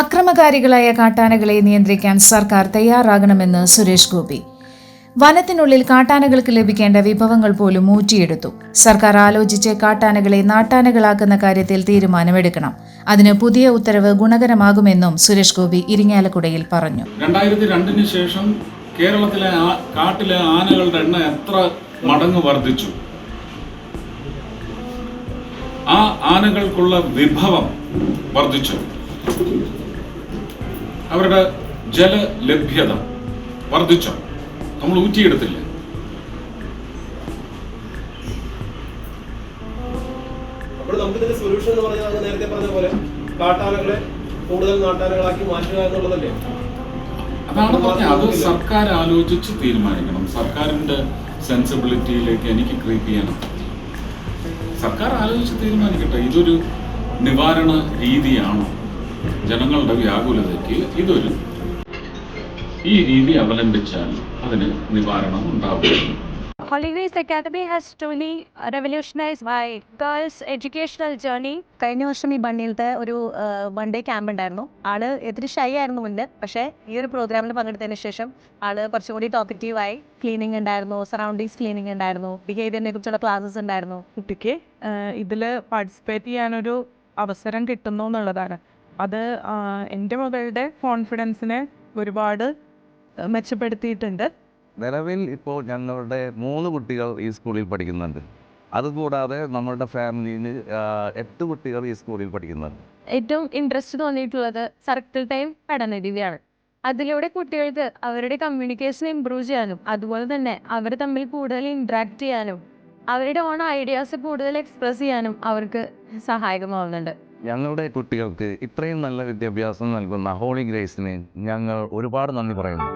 അക്രമകാരികളായ കാട്ടാനകളെ നിയന്ത്രിക്കാൻ സർക്കാർ തയ്യാറാകണമെന്ന് സുരേഷ് ഗോപി. വനത്തിനുള്ളിൽ കാട്ടാനകൾക്ക് ലഭിക്കേണ്ട വിഭവങ്ങൾ പോലും ഊറ്റിയെടുത്തു. സർക്കാർ ആലോചിച്ച് കാട്ടാനകളെ നാട്ടാനകളാക്കുന്ന കാര്യത്തിൽ തീരുമാനമെടുക്കണം. അതിന് പുതിയ ഉത്തരവ് ഗുണകരമാകുമെന്നും സുരേഷ് ഗോപി ഇരിങ്ങാലക്കുടയിൽ പറഞ്ഞു. രണ്ടായിരത്തി രണ്ടിന് ശേഷം കേരളത്തിലെ കാട്ടിലെ ആനകളുടെ എണ്ണം എത്ര മടങ്ങ് വർദ്ധിച്ചു? ആ ആനകൾക്കുള്ള വിഭവം വർദ്ധിച്ചു. അവരുടെ ജലലഭ്യത വർദ്ധിച്ച. നമ്മൾ ഊറ്റിയെടുത്തില്ല? അപ്പോൾ നമുക്ക് ഇതിന്റെ സൊല്യൂഷൻ എന്ന് പറഞ്ഞാൽ നേരത്തെ പറഞ്ഞ പോലെ കാട്ടാനകളെ കൂടുതൽ നാട്ടാനകളാക്കി മാറ്റുക എന്നുള്ളതല്ലേ? അതാണ് പറഞ്ഞത്. അത് സർക്കാർ ആലോചിച്ച് തീരുമാനിക്കണം. സർക്കാരിന്റെ സെൻസിബിലിറ്റിയിലേക്ക് എനിക്ക് ക്രീപ്പ് ചെയ്യണം സർക്കാർ ആലോചിച്ച് തീരുമാനിക്കട്ടെ. ഇതൊരു നിവാരണ രീതിയാണോ? ജനങ്ങളുടെ വ്യാകുലതയ്ക്ക് ഇതൊരു ഈ രീതി അവലംബിച്ചാൽ അതിന് നിവാരണം ഉണ്ടാവും Holy Grace Academy has truly revolutionized my girls' educational journey. കഴിഞ്ഞ വർഷം ഈ ബണ്ണിയിലത്തെ ഒരു വൺ ഡേ ക്യാമ്പ് ഉണ്ടായിരുന്നു. ആൾ എത്തിരി ഷൈ ആയിരുന്നു മുന്നേ. പക്ഷേ ഈ ഒരു പ്രോഗ്രാമിൽ പങ്കെടുത്തതിന് ശേഷം ആൾ കുറച്ചും കൂടി ടോക്കറ്റീവായി ക്ലീനിങ് ഉണ്ടായിരുന്നു സറൗണ്ടിങ്സ് ക്ലീനിങ് ഉണ്ടായിരുന്നു ബിഹേവിയറിനെ കുറിച്ചുള്ള ക്ലാസ്സസ് ഉണ്ടായിരുന്നു. കുട്ടിക്ക് ഇതിൽ പാർട്ടിസിപ്പേറ്റ് ചെയ്യാനൊരു അവസരം കിട്ടുന്നു എന്നുള്ളതാണ്. അത് എന്റെ മകളുടെ കോൺഫിഡൻസിനെ ഒരുപാട് മെച്ചപ്പെടുത്തിയിട്ടുണ്ട്. നിലവിൽ ഇപ്പോൾ ഞങ്ങളുടെ മൂന്ന് കുട്ടികൾ ഈ സ്കൂളിൽ പഠിക്കുന്നുണ്ട്. അതുകൂടാതെ നമ്മളുടെ ഫാമിലിയിൽ എട്ട് കുട്ടികൾ ഈ സ്കൂളിൽ പഠിക്കുന്നുണ്ട്. ഏറ്റവും ഇൻട്രസ്റ്റ് തോന്നിയിട്ടുള്ളത് സർക്കിൾ ടൈം പഠന രീതിയാണ് അതിലൂടെ കുട്ടികൾക്ക് അവരുടെ കമ്മ്യൂണിക്കേഷൻ ഇമ്പ്രൂവ് ചെയ്യാനും അതുപോലെ തന്നെ അവർ തമ്മിൽ കൂടുതൽ ഇൻട്രാക്ട് ചെയ്യാനും അവരുടെ ഓൺ ഐഡിയാസ് കൂടുതൽ എക്സ്പ്രസ് ചെയ്യാനും അവർക്ക് സഹായകമാവുന്നുണ്ട്. ഞങ്ങളുടെ കുട്ടികൾക്ക് ഇത്രയും നല്ല വിദ്യാഭ്യാസം നൽകുന്ന ഹോളി ഗ്രേസിന് ഞങ്ങൾ ഒരുപാട് നന്ദി പറയുന്നു.